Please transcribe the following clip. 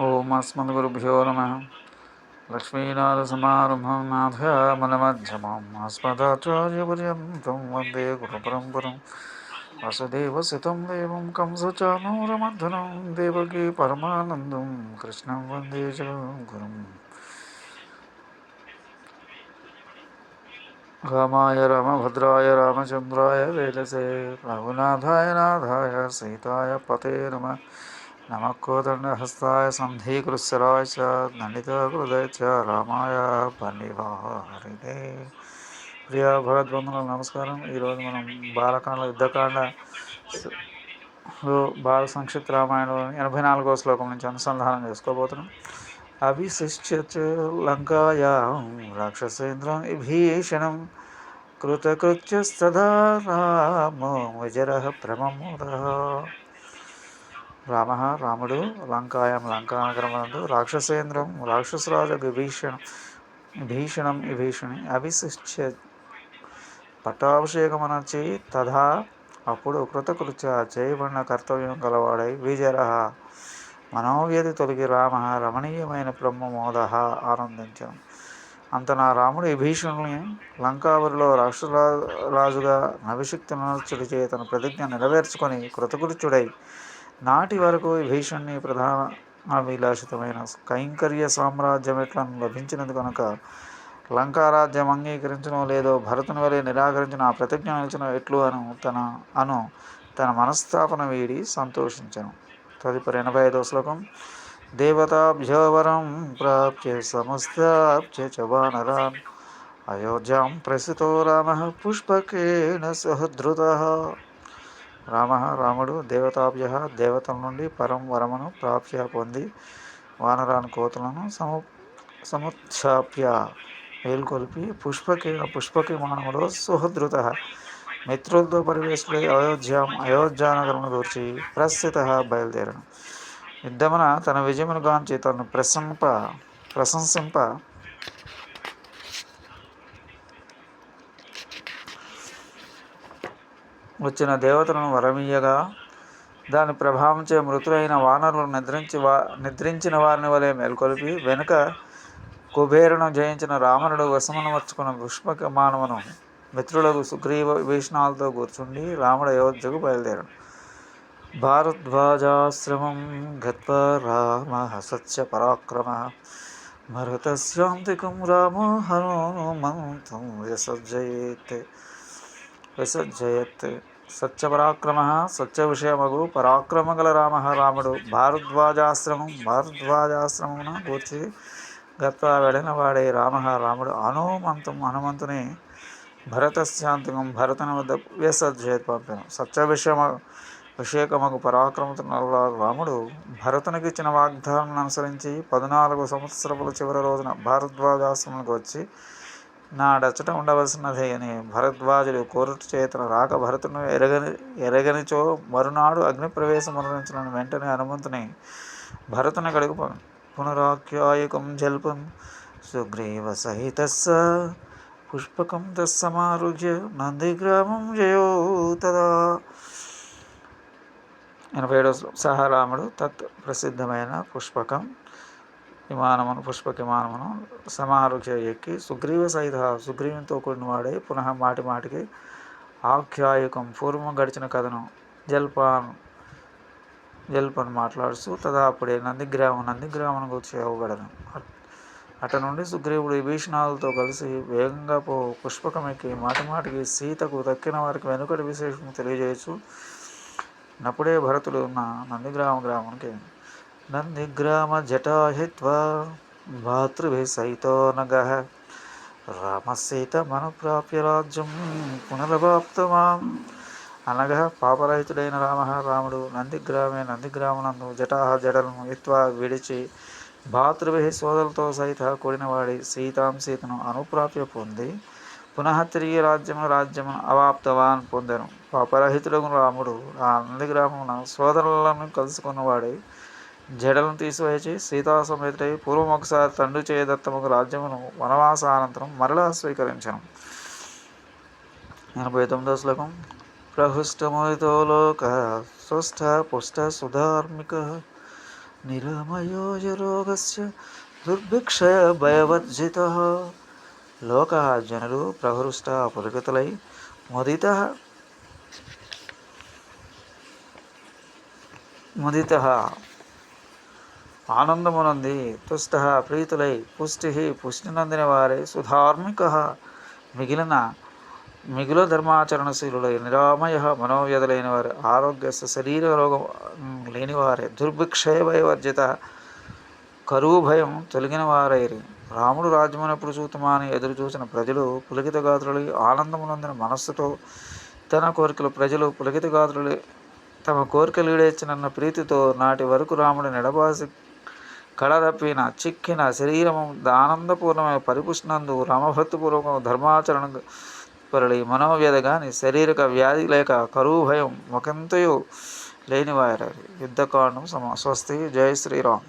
ओम अस्मद्गुरुभ्यो नमः। लक्ष्मीनारसमारम्भं नाथयामलमध्यमाम् अस्मदाचार्यपर्यन्तं वंदे गुरुपरम्परं वसुदेवसितं देवं कंसचानूरमर्धनं देवकी परमानन्दं, कृष्णं वंदे जगद्गुरुम्। रामाय रामभद्राय रामचन्द्राय वेलसे, रघुनाथाय नाथाय सीताय पते नमः। నమకోదండహస్తాయ సంధీకృశరాయ చ దండితహృదయ చ రామాయ పన్నివాహరిదే ప్రియ భగవద్బంధువులకు నమస్కారం ఈరోజు మనం బాలకాండ యుద్ధకాండ బాల సంక్షిప్త రామాయణం ఎనభై నాలుగో శ్లోకం నుంచి అనుసంధానం చేసుకోబోతున్నాం. అభిశిష్య లంకాయ లంకాయాం రాక్షసేంద్రం విభీషణం కృతకృత్యస్తదా రామో విజర ప్రమముద రామ రాముడు లంకాయం లంకానగరమందు రాక్షసేంద్రం రాక్షసరాజు విభీషణం భీషణం విభీషణి అభిశిష్య పట్టాభిషేకమనర్చి తథా అప్పుడు కృతకృత్య చేయబడిన కర్తవ్యం గలవాడై విజయరహ. మనోవ్యధి తొలగి రామ రమణీయమైన బ్రహ్మమోద ఆనందించను. అంత నా రాముడు విభీషణుని లంకావరిలో రాక్షస రాజుగా నరచుడి చే తన ప్రతిజ్ఞ నెరవేర్చుకొని కృతకృత్యుడై నాటి వరకు విభీషణ్ణి ప్రధాన అభిలాషితమైన కైంకర్య సామ్రాజ్యం ఎట్లా లభించినది కనుక లంకారాజ్యం అంగీకరించడం లేదో భరతుని వలె నిరాకరించిన ఆ ప్రతిజ్ఞ నిలిచిన ఎట్లు అను తన అను తన మనస్తాపన వీడి సంతోషించను. తదుపరి ఎనభై ఐదో శ్లోకం. దేవతాభ్యవరం ప్రాప్య సమస్తాప్య చ వానరాన్. అయోధ్యాం ప్రసితో రామ సహ సహధృత రామ రాముడు దేవతాభ్య దేవతల నుండి పరం వరమును ప్రాప్య పొంది వానరాని కోతులను సము సముత్సాప్య మేల్కొల్పి పుష్పకి మానవుడు సుహృత మిత్రులతో పరివేశులై అయోధ్య అయోధ్యానగరమును దూర్చి ప్రస్థిత బయలుదేరను. యుద్ధమున తన విజయమును గాంచి తను ప్రశంప ప్రశంసింప వచ్చిన దేవతలను వరమీయగా దాని ప్రభావంచే మృతులైన వానరులు నిద్రించి వా నిద్రించిన వారిని వలె మేల్కొలిపి వెనుక కుబేరును జయించిన రావణుడు వశమనమర్చుకున్న వచ్చుకున్న మానవను మిత్రులకు సుగ్రీవ భీషణాలతో కూర్చుండి రాముడు అయోధ్యకు బయలుదేరాడు. భారద్వాజాశ్రమం గత్వా రామ సత్య పరాక్రమ భరతస్యాంతికం రామ హనుమంతం యసజ్జయేత్ విసర్జయత్ సత్యపరాక్రమ సత్య విషయమగు పరాక్రమ గల రామ రాముడు. భారద్వాజాశ్రమం భారద్వాజాశ్రమమున కూర్చి గత్వా వెళ్ళిన వాడే రామ రాముడు. హనుమంతం హనుమంతుని భరతశాంతికం భరతుని వద్ద విసర్జయత్ పంపాను. సత్య విషయమ విషేకమగు పరాక్రమతున్న రాముడు భరతునికి ఇచ్చిన వాగ్దానం అనుసరించి పద్నాలుగు సంవత్సరముల చివరి రోజున భారద్వాజాశ్రమానికి వచ్చి నాడచ్చట ఉండవలసినదే అని భరద్వాజుడు కోరుట చేతన రాక భరతును ఎరగని ఎరగనిచో మరునాడు అగ్నిప్రవేశం మరణించిన వెంటనే హనుమంతుని భరతుని కడుగు పునరాఖ్యాయకం జల్పం. సుగ్రీవ సహిత పుష్పకం తస్సమారుజ్య నందిగ్రామం జయో తదా. ఎనభై ఏడో సహరాముడు తత్ ప్రసిద్ధమైన పుష్పకం. విమానమును పుష్ప విమానమును సమారుక్ష ఎక్కి సుగ్రీవ సహిత సుగ్రీవునితో కూడిన వాడే పునః మాటి మాటికి ఆఖ్యాయకం పూర్వం గడిచిన కథను జల్పాన్ జల్పన్ మాట్లాడుతూ తదా అప్పుడే నందిగ్రామం నందిగ్రామం గురించి ఇవ్వబడను అట నుండి సుగ్రీవుడు విభీషణాలతో కలిసి వేగంగా పో పుష్పకం ఎక్కి సీతకు దక్కిన వారికి వెనుకటి విశేషం తెలియజేయచ్చు నప్పుడే భరతుడు ఉన్న నందిగ్రామ గ్రామానికి నందిగ్రామ జటాహిత్వా భాతృభి సహితో నగ రామసీత మనుప్రాప్య రాజ్యం పునరవాప్తమాం అనగా పాపరహితుడైన రామ రాముడు నందిగ్రామే నందిగ్రామనందు జటాహ జడలను ఎత్వా విడిచి భాతృభి సోదరులతో సహిత కూడినవాడి సీతాం సీతను అనుప్రాప్య పొంది పునః తిరిగి రాజ్యము రాజ్యమును అవాప్తవాన్ పొందెను పాపరహితుడగు రాముడు ఆ నందిగ్రామమున సోదరులను కలుసుకున్నవాడై జడలను తీసివేసి సీతా సమేతుడై పూర్వం ఒకసారి తండ్రి చేయదత్తముకు రాజ్యమును వనవాస అనంతరం మరలా స్వీకరించను. ఎనభై తొమ్మిదో శ్లోకం. ప్రహృష్టమోదితో లోక స్వస్థ పుష్ట సుధార్మిక నిరామయోజరోగస్య దుర్భిక్ష భయవర్జిత. లోక జనులు ప్రహృష్ట పులకితులై ముదిత. ముదిత. ఆనందమునంది. తుష్ట ప్రీతులై పుష్టి పుష్టి నందిన వారే సుధార్మిక. మిగిలిన మిగుల ధర్మాచరణశీలులై నిరామయ మనోవ్యధులైన వారు ఆరోగ్య శరీర రోగం లేనివారే దుర్భిక్షయ భయవర్జిత కరువు భయం తొలగిన వారైరి రాముడు రాజ్యమైనప్పుడు చూతమాని ఎదురు చూసిన ప్రజలు పులకిత గాత్రులై ఆనందమునందిన మనస్సుతో తన కోరికలు ప్రజలు పులకిత గాత్రులై తమ కోరికలు ఈడేచ్చినన్న ప్రీతితో నాటి వరకు రాముడి నిడబాసి కళరప్పిన చిక్కిన శరీరము ఆనందపూర్ణమైన పరిపుష్ణందు రామభక్తిపూర్వకం ధర్మాచరణ పరళి మనోవ్యధ కానీ శారీరక వ్యాధి లేక కరువు భయం ఒకంతయు లేనివారు యుద్ధకాండం సమా స్వస్తి. జై శ్రీరామ్.